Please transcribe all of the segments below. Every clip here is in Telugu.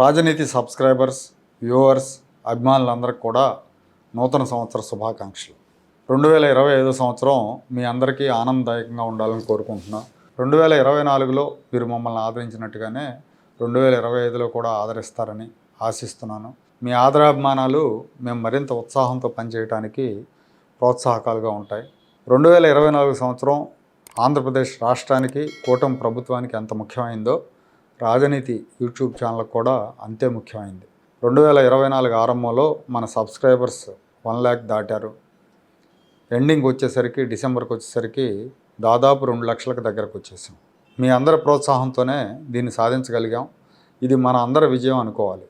రాజనీతి సబ్స్క్రైబర్స్ వ్యూవర్స్ అభిమానులందరికీ కూడా నూతన సంవత్సర శుభాకాంక్షలు. రెండు వేల ఇరవై ఐదో సంవత్సరం మీ అందరికీ ఆనందదాయకంగా ఉండాలని కోరుకుంటున్నాను రెండు వేల ఇరవై నాలుగులో మీరు మమ్మల్ని ఆదరించినట్టుగానే రెండు వేల ఇరవై ఐదులో కూడా ఆదరిస్తారని ఆశిస్తున్నాను. మీ ఆదరాభిమానాలు మేము మరింత ఉత్సాహంతో పనిచేయడానికి ప్రోత్సాహకాలుగా ఉంటాయి. రెండు వేల ఇరవై నాలుగు సంవత్సరం ఆంధ్రప్రదేశ్ రాష్ట్రానికి కూటమి ప్రభుత్వానికి ఎంత ముఖ్యమైందో రాజనీతి యూట్యూబ్ ఛానల్ కూడా అంతే ముఖ్యమైంది. రెండు వేల ఇరవై నాలుగు ఆరంభంలో మన సబ్స్క్రైబర్స్ వన్ ల్యాక్ దాటారు. ఎండింగ్ వచ్చేసరికి డిసెంబర్కి వచ్చేసరికి దాదాపు రెండు లక్షలకు దగ్గరకు వచ్చేసాం. మీ అందరి ప్రోత్సాహంతోనే దీన్ని సాధించగలిగాం. ఇది మన అందరి విజయం అనుకోవాలి.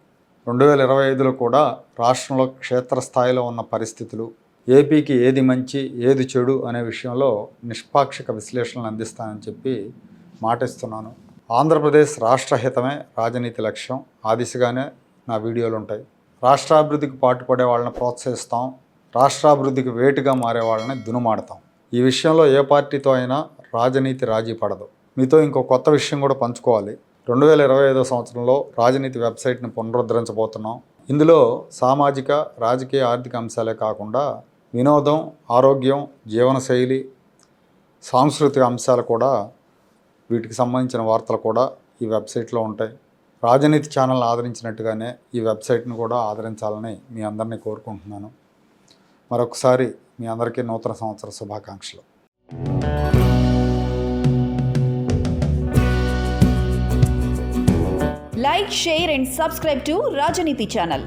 రెండు వేల ఇరవై ఐదులో కూడా రాష్ట్రంలో క్షేత్రస్థాయిలో ఉన్న పరిస్థితులు ఏపీకి ఏది మంచి ఏది చెడు అనే విషయంలో నిష్పాక్షిక విశ్లేషణలు అందిస్తానని చెప్పి మాటిస్తున్నాను. ఆంధ్రప్రదేశ్ రాష్ట్ర హితమే రాజనీతి లక్ష్యం. ఆ దిశగానే నా వీడియోలు ఉంటాయి. రాష్ట్రాభివృద్ధికి పాటుపడే వాళ్ళని ప్రోత్సహిస్తాం. రాష్ట్రాభివృద్ధికి వేటుగా మారే వాళ్ళని దునుమాడతాం. ఈ విషయంలో ఏ పార్టీతో అయినా రాజనీతి రాజీ పడదు. మీతో ఇంకో కొత్త విషయం కూడా పంచుకోవాలి. రెండు వేల ఇరవై ఐదో సంవత్సరంలో రాజనీతి వెబ్సైట్ని పునరుద్ధరించబోతున్నాం. ఇందులో సామాజిక రాజకీయ ఆర్థిక అంశాలే కాకుండా వినోదం ఆరోగ్యం జీవనశైలి సాంస్కృతిక అంశాలు కూడా వీటికి సంబంధించిన వార్తలు కూడా ఈ వెబ్సైట్లో ఉంటాయి. రాజనీతి ఛానల్ ఆదరించినట్టుగానే ఈ వెబ్సైట్ను కూడా ఆదరించాలని మీ అందరినీ కోరుకుంటున్నాను. మరొకసారి మీ అందరికీ నూతన సంవత్సర శుభాకాంక్షలు. Like share and subscribe to Rajaneethi channel